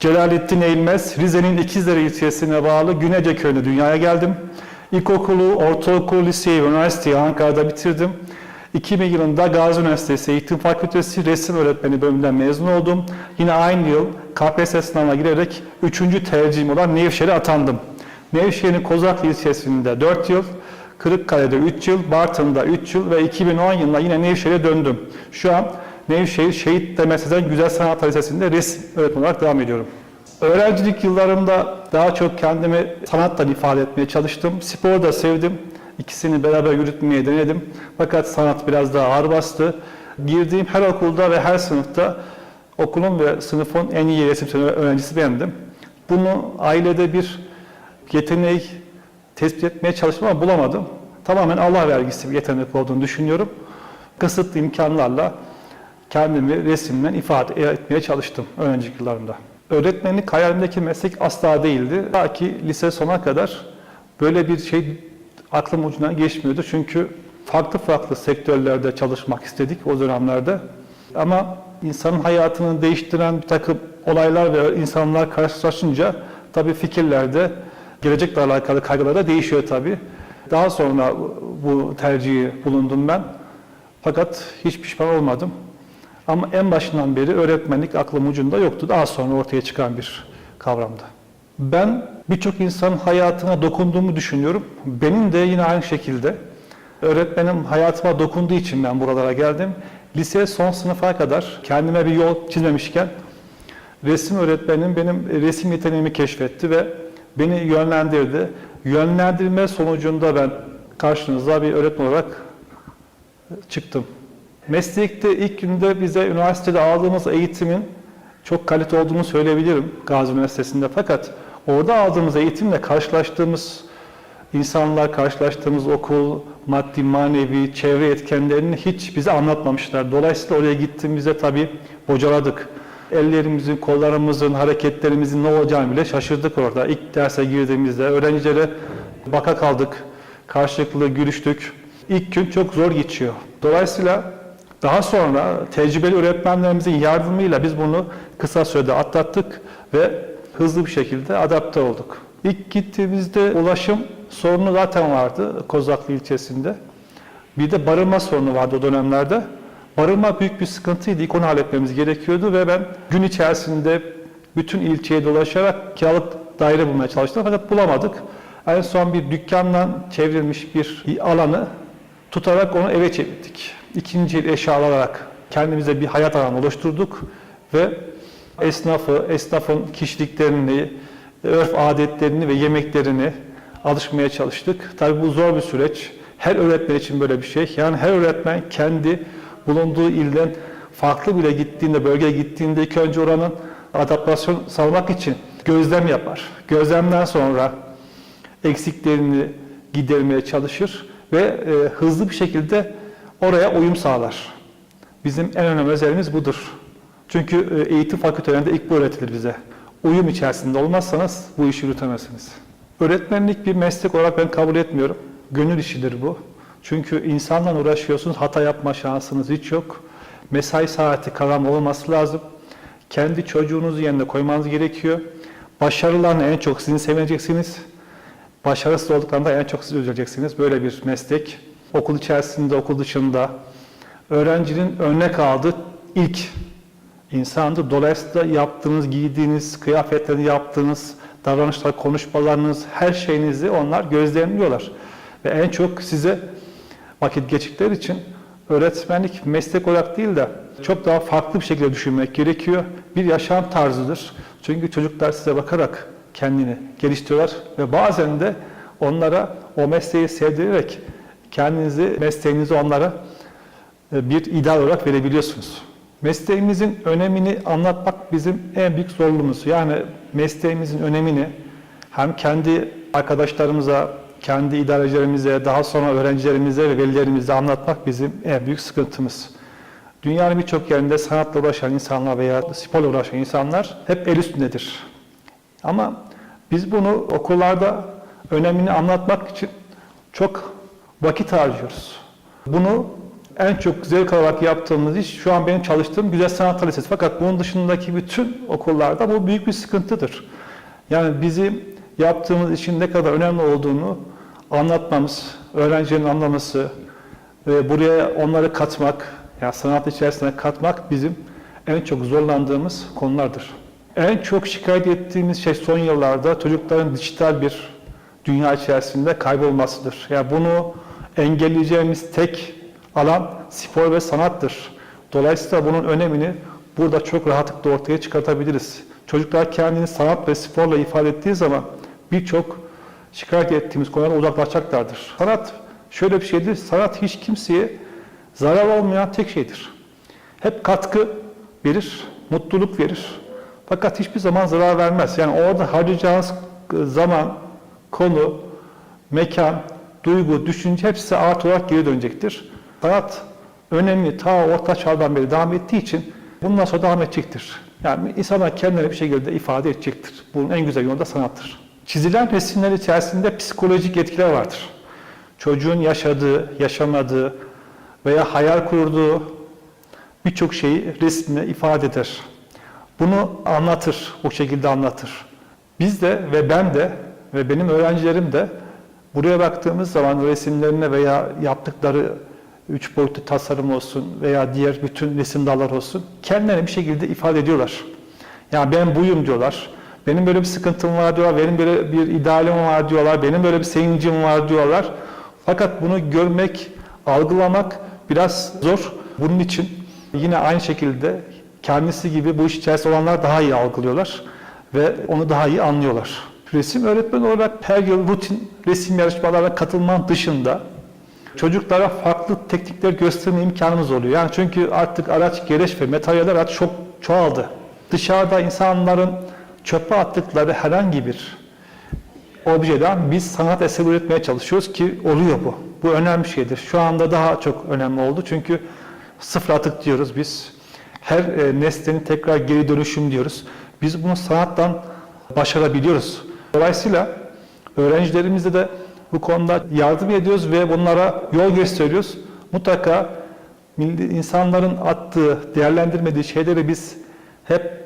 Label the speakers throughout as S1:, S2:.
S1: Celalettin Eğilmez, Rize'nin İkizleri ilçesine bağlı Günece köyünde dünyaya geldim. İlkokulu, ortaokulu, liseyi, üniversiteyi Ankara'da bitirdim. 2000 yılında Gazi Üniversitesi Eğitim Fakültesi Resim Öğretmeni bölümünden mezun oldum. Yine aynı yıl KPSS sınavına girerek 3. tercihim olan Nevşehir'e atandım. Nevşehir'in Kozaklı ilçesinde 4 yıl, Kırıkkale'de 3 yıl, Bartın'da 3 yıl ve 2010 yılında yine Nevşehir'e döndüm. Şu an Nevşehir Şehit Demet Güzel Sanatlar Lisesi'nde resim öğretmeni olarak devam ediyorum. Öğrencilik yıllarımda daha çok kendimi sanatla ifade etmeye çalıştım. Sporu da sevdim. İkisini beraber yürütmeye denedim. Fakat sanat biraz daha ağır bastı. Girdiğim her okulda ve her sınıfta okulun ve sınıfın en iyi resim öğrencisi bendim. Bunu ailede bir yeteneği tespit etmeye çalıştım ama bulamadım. Tamamen Allah vergisi bir yetenek olduğunu düşünüyorum. Kısıtlı imkanlarla kendimi resimle ifade etmeye çalıştım öğrencilik yıllarımda. Öğretmenlik hayalimdeki meslek asla değildi. Ta ki lise sona kadar böyle bir şey aklım ucuna geçmiyordu. Çünkü farklı farklı sektörlerde çalışmak istedik o dönemlerde. Ama insanın hayatını değiştiren bir takım olaylar ve insanlar karşılaşınca tabii fikirlerde gelecekle alakalı kaygılar da değişiyor tabii. Daha sonra bu tercihi bulundum ben. Fakat hiç pişman olmadım. Ama en başından beri öğretmenlik aklım ucunda yoktu. Daha sonra ortaya çıkan bir kavramdı. Ben birçok insanın hayatına dokunduğumu düşünüyorum. Benim de yine aynı şekilde öğretmenim hayatıma dokunduğu için ben buralara geldim. Lise son sınıfa kadar kendime bir yol çizmemişken resim öğretmenim benim resim yeteneğimi keşfetti ve beni yönlendirdi. Yönlendirme sonucunda ben karşınıza bir öğretmen olarak çıktım. Meslekte ilk günde bize üniversitede aldığımız eğitimin çok kalite olduğunu söyleyebilirim Gazi Üniversitesi'nde. Fakat orada aldığımız eğitimle karşılaştığımız insanlar, karşılaştığımız okul, maddi, manevi, çevre etkenlerini hiç bize anlatmamışlar. Dolayısıyla oraya gittiğimizde tabii bocaladık. Ellerimizin, kollarımızın, hareketlerimizin ne olacağını bile şaşırdık orada. İlk derse girdiğimizde öğrencilere baka kaldık, karşılıklı gülüştük. İlk gün çok zor geçiyor. Dolayısıyla daha sonra tecrübeli öğretmenlerimizin yardımıyla biz bunu kısa sürede atlattık ve hızlı bir şekilde adapte olduk. İlk gittiğimizde ulaşım sorunu zaten vardı Kozaklı ilçesinde. Bir de barınma sorunu vardı o dönemlerde. Barınma büyük bir sıkıntıydı. İlk onu halletmemiz gerekiyordu ve ben gün içerisinde bütün ilçeye dolaşarak kiralık daire bulmaya çalıştım fakat bulamadık. En son bir dükkandan çevrilmiş bir alanı tutarak onu eve çevirdik. İkinci el eşya alarak kendimize bir hayat alanı oluşturduk ve esnafı, esnafın kişiliklerini, örf adetlerini ve yemeklerini alışmaya çalıştık. Tabii bu zor bir süreç. Her öğretmen için böyle bir şey. Yani her öğretmen kendi bulunduğu ilden farklı bile gittiğinde, bölgeye gittiğinde ilk önce oranın adaptasyon sağlamak için gözlem yapar. Gözlemden sonra eksiklerini gidermeye çalışır ve e, hızlı bir şekilde oraya uyum sağlar. Bizim en önemli özelliğimiz budur. Çünkü e, eğitim fakültelerinde ilk bu öğretilir bize. Uyum içerisinde olmazsanız bu işi yürütemezsiniz. Öğretmenlik bir meslek olarak ben kabul etmiyorum. Gönül işidir bu. Çünkü insanla uğraşıyorsunuz, hata yapma şansınız hiç yok. Mesai saati kavramı olması lazım. Kendi çocuğunuzu yerine koymanız gerekiyor. Başarılarını en çok sizin sevineceksiniz. Başarısız olduklarında en çok siz üzüleceksiniz. Böyle bir meslek. Okul içerisinde, okul dışında öğrencinin örnek aldığı ilk insandır. Dolayısıyla yaptığınız, giydiğiniz, kıyafetlerini yaptığınız, davranışlar, konuşmalarınız, her şeyinizi onlar gözlemliyorlar. Ve en çok size vakit geçtikleri için öğretmenlik meslek olarak değil de çok daha farklı bir şekilde düşünmek gerekiyor. Bir yaşam tarzıdır. Çünkü çocuklar size bakarak kendini geliştiriyorlar ve bazen de onlara o mesleği sevdirerek kendinizi, mesleğinizi onlara e, bir ideal olarak verebiliyorsunuz. Mesleğimizin önemini anlatmak bizim en büyük zorluğumuz. Yani mesleğimizin önemini hem kendi arkadaşlarımıza, kendi idarecilerimize, daha sonra öğrencilerimize ve velilerimize anlatmak bizim en büyük sıkıntımız. Dünyanın birçok yerinde sanatla uğraşan insanlar veya sporla uğraşan insanlar hep el üstündedir. Ama biz bunu okullarda önemini anlatmak için çok vakit harcıyoruz. Bunu en çok zevk alarak yaptığımız iş şu an benim çalıştığım Güzel Sanatlar Lisesi. Fakat bunun dışındaki bütün okullarda bu büyük bir sıkıntıdır. Yani bizim yaptığımız işin ne kadar önemli olduğunu anlatmamız, öğrencilerin anlaması ve buraya onları katmak, yani sanat içerisine katmak bizim en çok zorlandığımız konulardır. En çok şikayet ettiğimiz şey son yıllarda çocukların dijital bir dünya içerisinde kaybolmasıdır. Yani bunu engelleyeceğimiz tek alan spor ve sanattır. Dolayısıyla bunun önemini burada çok rahatlıkla ortaya çıkartabiliriz. Çocuklar kendini sanat ve sporla ifade ettiği zaman birçok şikayet ettiğimiz konulara uzaklaşacaklardır. Sanat şöyle bir şeydir, sanat hiç kimseye zarar olmayan tek şeydir. Hep katkı verir, mutluluk verir. Fakat hiçbir zaman zarar vermez. Yani orada harcayacağınız zaman, konu, mekan, duygu, düşünce hepsi artı olarak geri dönecektir. Sanat önemli ta orta çağdan beri devam ettiği için bundan sonra devam edecektir. Yani insanlar kendileri bir şekilde ifade edecektir. Bunun en güzel yolu da sanattır. Çizilen resimler içerisinde psikolojik etkiler vardır. Çocuğun yaşadığı, yaşamadığı veya hayal kurduğu birçok şeyi resmine ifade eder. Bunu anlatır, bu şekilde anlatır. Biz de ve ben de ve benim öğrencilerim de buraya baktığımız zaman resimlerine veya yaptıkları üç boyutlu tasarım olsun veya diğer bütün resim dalları olsun kendilerini bir şekilde ifade ediyorlar. Yani ben buyum diyorlar. Benim böyle bir sıkıntım var diyorlar. Benim böyle bir idealim var diyorlar. Benim böyle bir sevincim var diyorlar. Fakat bunu görmek, algılamak biraz zor. Bunun için yine aynı şekilde kendisi gibi bu iş içerisinde olanlar daha iyi algılıyorlar ve onu daha iyi anlıyorlar. Resim öğretmeni olarak her yıl rutin resim yarışmalarına katılmanın dışında çocuklara farklı teknikler gösterme imkanımız oluyor. Yani çünkü artık araç, gereç ve materyaller artık çok çoğaldı. Dışarıda insanların çöpe attıkları herhangi bir objeden biz sanat eseri üretmeye çalışıyoruz ki oluyor bu. Bu önemli bir şeydir. Şu anda daha çok önemli oldu çünkü sıfır atık diyoruz biz. Her e, nesnenin tekrar geri dönüşüm diyoruz. Biz bunu sanattan başarabiliyoruz. Dolayısıyla öğrencilerimize de bu konuda yardım ediyoruz ve bunlara yol gösteriyoruz. Mutlaka insanların attığı, değerlendirmediği şeyleri biz hep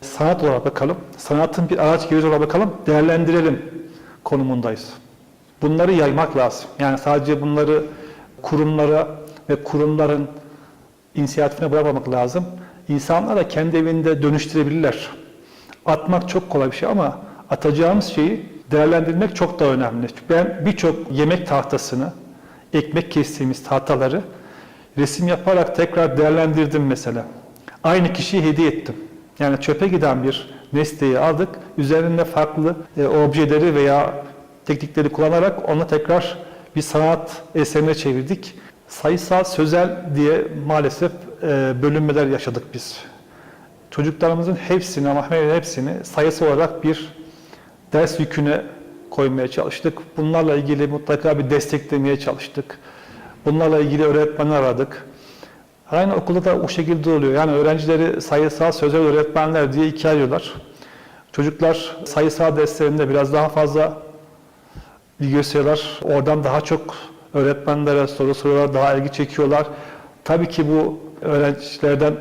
S1: sanat olarak bakalım, sanatın bir araç gereç olarak bakalım, değerlendirelim konumundayız. Bunları yaymak lazım. Yani sadece bunları kurumlara ve kurumların inisiyatifine bırakmamak lazım. İnsanlar da kendi evinde dönüştürebilirler. Atmak çok kolay bir şey ama atacağımız şeyi değerlendirmek çok daha önemli. Ben birçok yemek tahtasını, ekmek kestiğimiz tahtaları resim yaparak tekrar değerlendirdim mesela. Aynı kişiye hediye ettim. Yani çöpe giden bir nesneyi aldık, üzerinde farklı e, objeleri veya teknikleri kullanarak onu tekrar bir sanat eserine çevirdik. Sayısal, sözel diye maalesef e, bölünmeler yaşadık biz. Çocuklarımızın hepsini ama hepsini sayısı olarak bir ders yüküne koymaya çalıştık. Bunlarla ilgili mutlaka bir desteklemeye çalıştık. Bunlarla ilgili öğretmen aradık. Aynı okulda da o şekilde oluyor. Yani öğrencileri sayısal sözel öğretmenler diye ikiye ayırıyorlar. Çocuklar sayısal derslerinde biraz daha fazla ilgi gösteriyorlar. Oradan daha çok öğretmenlere soru soruyorlar, daha ilgi çekiyorlar. Tabii ki bu öğrencilerden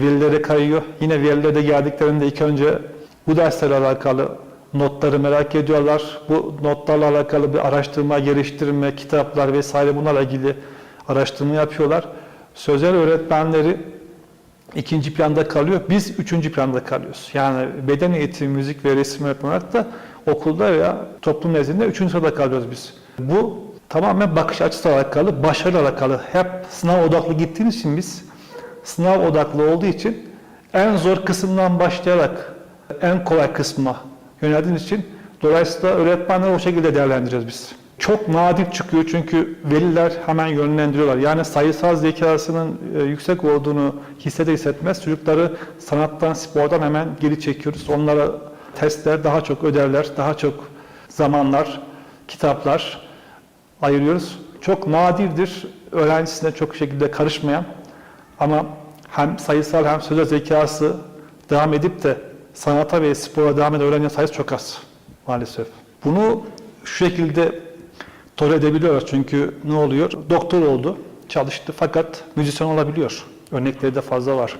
S1: velilere kayıyor. Yine veliler de geldiklerinde ilk önce bu derslerle alakalı notları merak ediyorlar. Bu notlarla alakalı bir araştırma, geliştirme, kitaplar vesaire bunlarla ilgili araştırma yapıyorlar. Sözel öğretmenleri ikinci planda kalıyor. Biz üçüncü planda kalıyoruz. Yani beden eğitimi, müzik ve resim öğretmeni olarak da okulda veya toplum nezdinde üçüncü sırada kalıyoruz biz. Bu tamamen bakış açısı alakalı, başarı alakalı. Hep sınav odaklı gittiğimiz için biz sınav odaklı olduğu için en zor kısımdan başlayarak en kolay kısma yöneldiğimiz için dolayısıyla öğretmenleri o şekilde değerlendireceğiz biz. Çok nadir çıkıyor çünkü veliler hemen yönlendiriyorlar. Yani sayısal zekasının e, yüksek olduğunu hisseder hissetmez çocukları sanattan, spordan hemen geri çekiyoruz. Onlara testler, daha çok ödevler, daha çok zamanlar, kitaplar ayırıyoruz. Çok nadirdir öğrencisine çok şekilde karışmayan ama hem sayısal hem sözel zekası devam edip de sanata ve spora devam eden öğrenci sayısı çok az maalesef. Bunu şu şekilde tolere edebiliyorlar çünkü ne oluyor? Doktor oldu, çalıştı fakat müzisyen olabiliyor. Örnekleri de fazla var.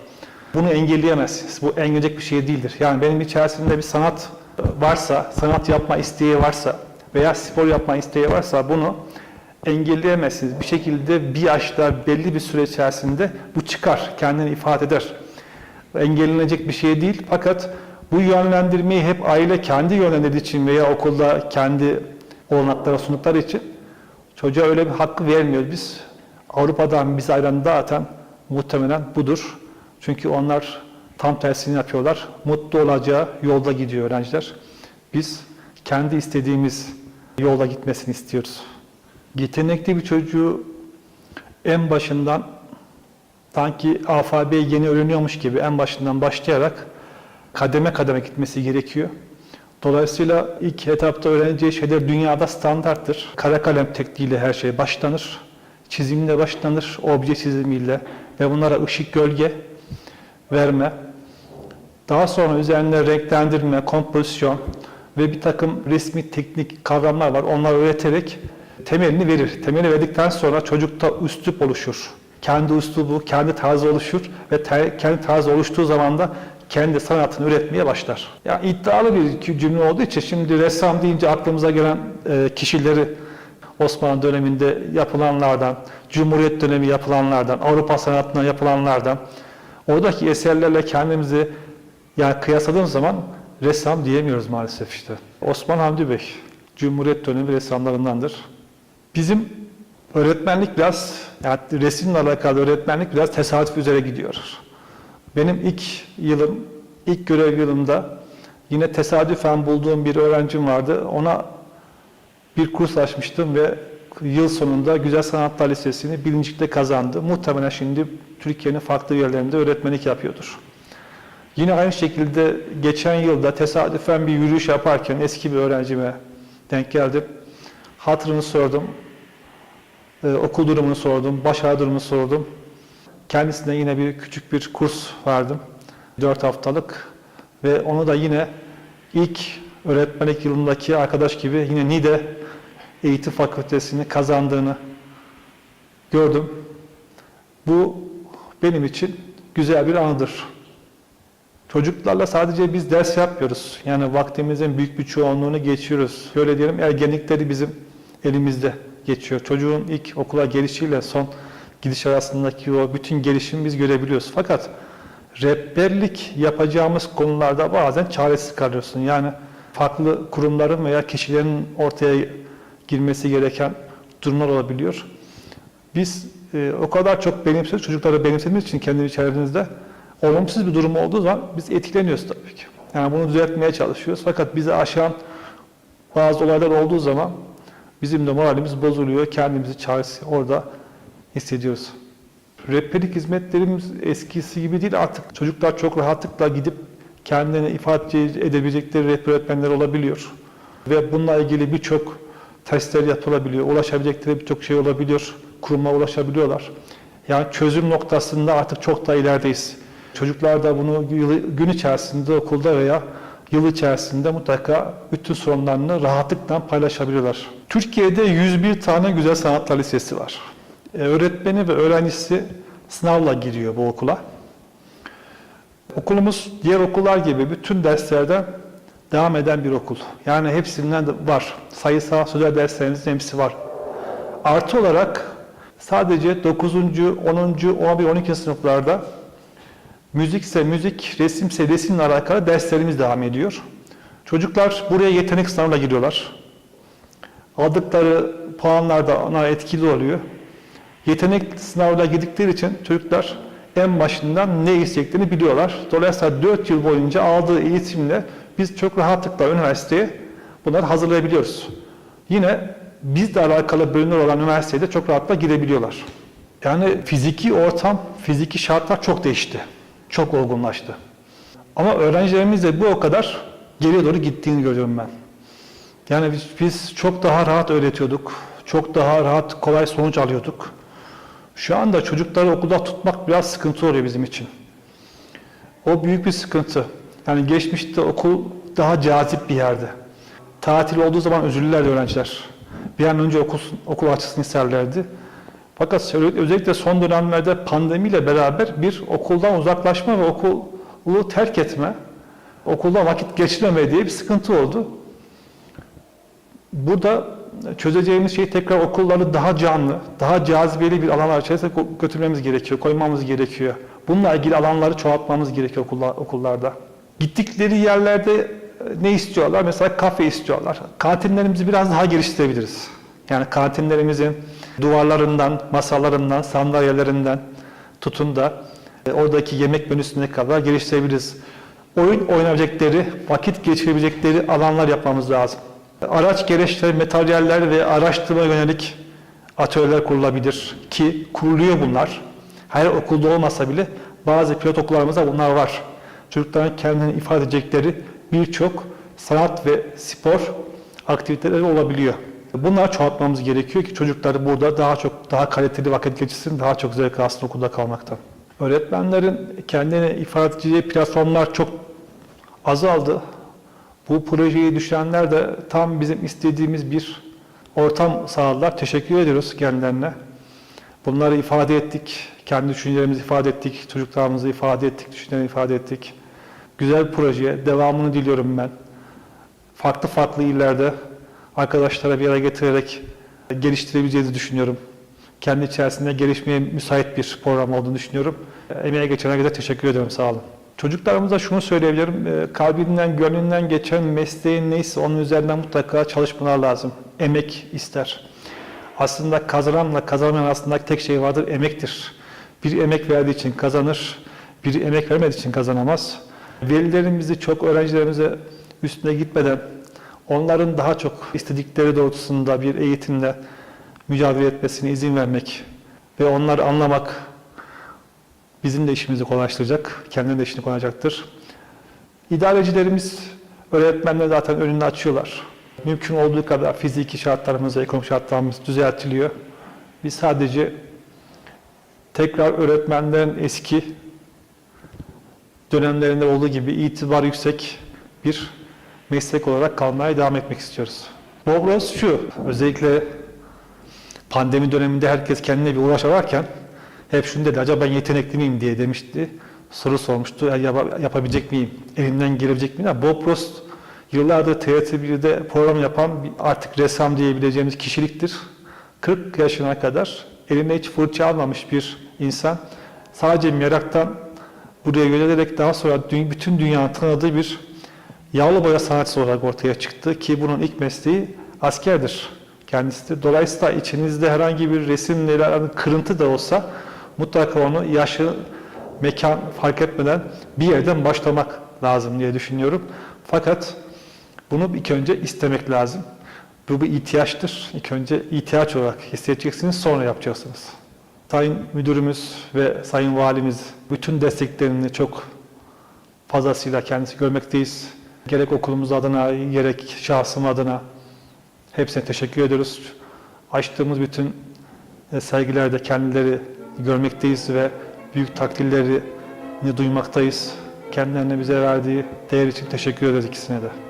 S1: Bunu engelleyemezsiniz. Bu engelleyecek bir şey değildir. Yani benim içerisinde bir sanat varsa, sanat yapma isteği varsa veya spor yapma isteği varsa bunu engelleyemezsiniz. Bir şekilde bir yaşta belli bir süre içerisinde bu çıkar, kendini ifade eder. Engellenecek bir şey değil fakat bu yönlendirmeyi hep aile kendi yönlendirdiği için veya okulda kendi olanaklara sundukları için çocuğa öyle bir hakkı vermiyoruz biz. Avrupa'dan bizi ayıran zaten muhtemelen budur. Çünkü onlar tam tersini yapıyorlar. Mutlu olacağı yolda gidiyor öğrenciler. Biz kendi istediğimiz yolda gitmesini istiyoruz. Yetenekli bir çocuğu en başından sanki alfabeyi yeni öğreniyormuş gibi en başından başlayarak kademe kademe gitmesi gerekiyor. Dolayısıyla ilk etapta öğreneceği şeyler dünyada standarttır. Kara kalem tekniğiyle her şey başlanır. Çizimle başlanır, obje çizimiyle ve bunlara ışık gölge verme. Daha sonra üzerine renklendirme, kompozisyon ve bir takım resmi teknik kavramlar var. Onları öğreterek temelini verir. Temeli verdikten sonra çocukta üslup oluşur. Kendi üslubu, kendi tarzı oluşur ve te- kendi tarzı oluştuğu zaman da kendi sanatını üretmeye başlar. Ya iddialı bir cümle olduğu için şimdi ressam deyince aklımıza gelen e, kişileri Osmanlı döneminde yapılanlardan, Cumhuriyet dönemi yapılanlardan, Avrupa sanatına yapılanlardan, oradaki eserlerle kendimizi yani kıyasladığımız zaman ressam diyemiyoruz maalesef işte. Osman Hamdi Bey, Cumhuriyet dönemi ressamlarındandır. Bizim öğretmenlik biraz, yani resimle alakalı öğretmenlik biraz tesadüf üzere gidiyor. Benim ilk yılım, ilk görev yılımda yine tesadüfen bulduğum bir öğrencim vardı. Ona bir kurs açmıştım ve yıl sonunda Güzel Sanatlar Lisesi'ni birincilikle kazandı. Muhtemelen şimdi Türkiye'nin farklı yerlerinde öğretmenlik yapıyordur. Yine aynı şekilde geçen yılda tesadüfen bir yürüyüş yaparken eski bir öğrencime denk geldim. Hatırını sordum. Ee, okul durumunu sordum, başarı durumunu sordum. Kendisine yine bir küçük bir kurs verdim. 4 haftalık ve onu da yine ilk öğretmenlik yılındaki arkadaş gibi yine NİDE eğitim fakültesini kazandığını gördüm. Bu benim için güzel bir anıdır. Çocuklarla sadece biz ders yapmıyoruz. Yani vaktimizin büyük bir çoğunluğunu geçiyoruz. Şöyle diyelim ergenlikleri bizim elimizde geçiyor. Çocuğun ilk okula gelişiyle son gidiş arasındaki o bütün gelişimi biz görebiliyoruz. Fakat rehberlik yapacağımız konularda bazen çaresiz kalıyorsun. Yani farklı kurumların veya kişilerin ortaya girmesi gereken durumlar olabiliyor. Biz e, o kadar çok benimsiyoruz, çocukları benimsediğimiz için kendi içerimizde olumsuz bir durum olduğu zaman biz etkileniyoruz tabii ki. Yani bunu düzeltmeye çalışıyoruz. Fakat bizi aşan bazı olaylar olduğu zaman bizim de moralimiz bozuluyor. Kendimizi çaresiz orada hissediyoruz. Rehberlik hizmetlerimiz eskisi gibi değil artık. Çocuklar çok rahatlıkla gidip kendini ifade edebilecekleri rehber öğretmenler olabiliyor. Ve bununla ilgili birçok testler yapılabiliyor. Ulaşabilecekleri birçok şey olabiliyor. Kuruma ulaşabiliyorlar. Yani çözüm noktasında artık çok daha ilerideyiz. Çocuklar da bunu gün içerisinde okulda veya yıl içerisinde mutlaka bütün sorunlarını rahatlıkla paylaşabiliyorlar. Türkiye'de 101 tane güzel sanatlar lisesi var. Ee, Öğretmeni ve öğrencisi sınavla giriyor bu okula. Okulumuz diğer okullar gibi bütün derslerden devam eden bir okul. Yani hepsinden de var. Sayısal, sözel derslerimizin hepsi var. Artı olarak sadece 9. 10. 11. 12. sınıflarda müzikse müzik, resimse resimle alakalı derslerimiz devam ediyor. Çocuklar buraya yetenek sınavına giriyorlar. Aldıkları puanlar da ona etkili oluyor. Yetenek sınavına girdikleri için çocuklar en başından ne istediklerini biliyorlar. Dolayısıyla 4 yıl boyunca aldığı eğitimle biz çok rahatlıkla üniversiteye bunları hazırlayabiliyoruz. Yine bizle alakalı bölümler olan üniversiteye de çok rahatlıkla girebiliyorlar. Yani fiziki ortam, fiziki şartlar çok değişti. Çok olgunlaştı. Ama öğrencilerimiz de bu o kadar geriye doğru gittiğini görüyorum ben. Yani biz, biz çok daha rahat öğretiyorduk. Çok daha rahat, kolay sonuç alıyorduk. Şu anda çocukları okulda tutmak biraz sıkıntı oluyor bizim için. O büyük bir sıkıntı. Yani geçmişte okul daha cazip bir yerde. Tatil olduğu zaman üzülürlerdi öğrenciler. Bir an önce okul, okul açılsın isterlerdi. Fakat özellikle son dönemlerde pandemiyle beraber bir okuldan uzaklaşma ve okulu terk etme, okulda vakit geçirmeme diye bir sıkıntı oldu. Burada çözeceğimiz şey tekrar okulları daha canlı, daha cazibeli bir alanlar içerisine götürmemiz gerekiyor, koymamız gerekiyor. Bununla ilgili alanları çoğaltmamız gerekiyor okullar, okullarda. Gittikleri yerlerde ne istiyorlar? Mesela kafe istiyorlar. Kantinlerimizi biraz daha geliştirebiliriz. Yani kantinlerimizin duvarlarından, masalarından, sandalyelerinden tutun da e, oradaki yemek menüsüne kadar geliştirebiliriz. Oyun oynayabilecekleri, vakit geçirebilecekleri alanlar yapmamız lazım. Araç gereçleri, materyaller ve araştırma yönelik atölyeler kurulabilir ki kuruluyor bunlar. Her okulda olmasa bile bazı pilot okullarımızda bunlar var. Çocukların kendini ifade edecekleri birçok sanat ve spor aktiviteleri olabiliyor. Bunları çoğaltmamız gerekiyor ki çocuklar burada daha çok daha kaliteli vakit geçirsin, daha çok zevk alsın okulda kalmaktan. Öğretmenlerin kendini ifade edeceği platformlar çok azaldı. Bu projeyi düşünenler de tam bizim istediğimiz bir ortam sağladılar. Teşekkür ediyoruz kendilerine. Bunları ifade ettik, kendi düşüncelerimizi ifade ettik, çocuklarımızı ifade ettik, düşüncelerimizi ifade ettik. Güzel bir projeye devamını diliyorum ben. Farklı farklı illerde arkadaşlara bir araya getirerek geliştirebileceğinizi düşünüyorum. Kendi içerisinde gelişmeye müsait bir program olduğunu düşünüyorum. Emeğe geçen herkese teşekkür ederim. Sağ olun. Çocuklarımıza şunu söyleyebilirim. e, Kalbinden, gönlünden geçen mesleğin neyse onun üzerinden mutlaka çalışmalar lazım. Emek ister. Aslında kazananla kazanmayan arasındaki tek şey vardır, emektir. Bir emek verdiği için kazanır, bir emek vermediği için kazanamaz. Velilerimizi çok öğrencilerimize üstüne gitmeden onların daha çok istedikleri doğrultusunda bir eğitimle mücadele etmesine izin vermek ve onları anlamak bizim de işimizi kolaylaştıracak, kendine de işini kolaylaştıracaktır. İdarecilerimiz öğretmenler zaten önünü açıyorlar. Mümkün olduğu kadar fiziki şartlarımız, ekonomik şartlarımız düzeltiliyor. Biz sadece tekrar öğretmenlerin eski dönemlerinde olduğu gibi itibar yüksek bir meslek olarak kalmaya devam etmek istiyoruz. Bobros şu, özellikle pandemi döneminde herkes kendine bir uğraş ararken hep şunu dedi, acaba ben yetenekli miyim diye demişti. Soru sormuştu, "Ya yap- yapabilecek miyim, elimden gelebilecek miyim? Bob Ross yıllardır TRT1'de program yapan artık ressam diyebileceğimiz kişiliktir. 40 yaşına kadar eline hiç fırça almamış bir insan. Sadece meraktan buraya yönelerek daha sonra bütün dünyanın tanıdığı bir yağlı boya sanatçısı olarak ortaya çıktı ki bunun ilk mesleği askerdir kendisi. Dolayısıyla içinizde herhangi bir resimle kırıntı da olsa mutlaka onu yaşı, mekan fark etmeden bir yerden başlamak lazım diye düşünüyorum. Fakat bunu ilk önce istemek lazım. Bu bir ihtiyaçtır. İlk önce ihtiyaç olarak hissedeceksiniz, sonra yapacaksınız. Sayın Müdürümüz ve Sayın Valimiz bütün desteklerini çok fazlasıyla kendisi görmekteyiz. Gerek okulumuz adına, gerek şahsım adına hepsine teşekkür ediyoruz. Açtığımız bütün e, sergilerde kendileri görmekteyiz ve büyük takdirlerini duymaktayız. Kendilerine bize verdiği değer için teşekkür ederiz ikisine de.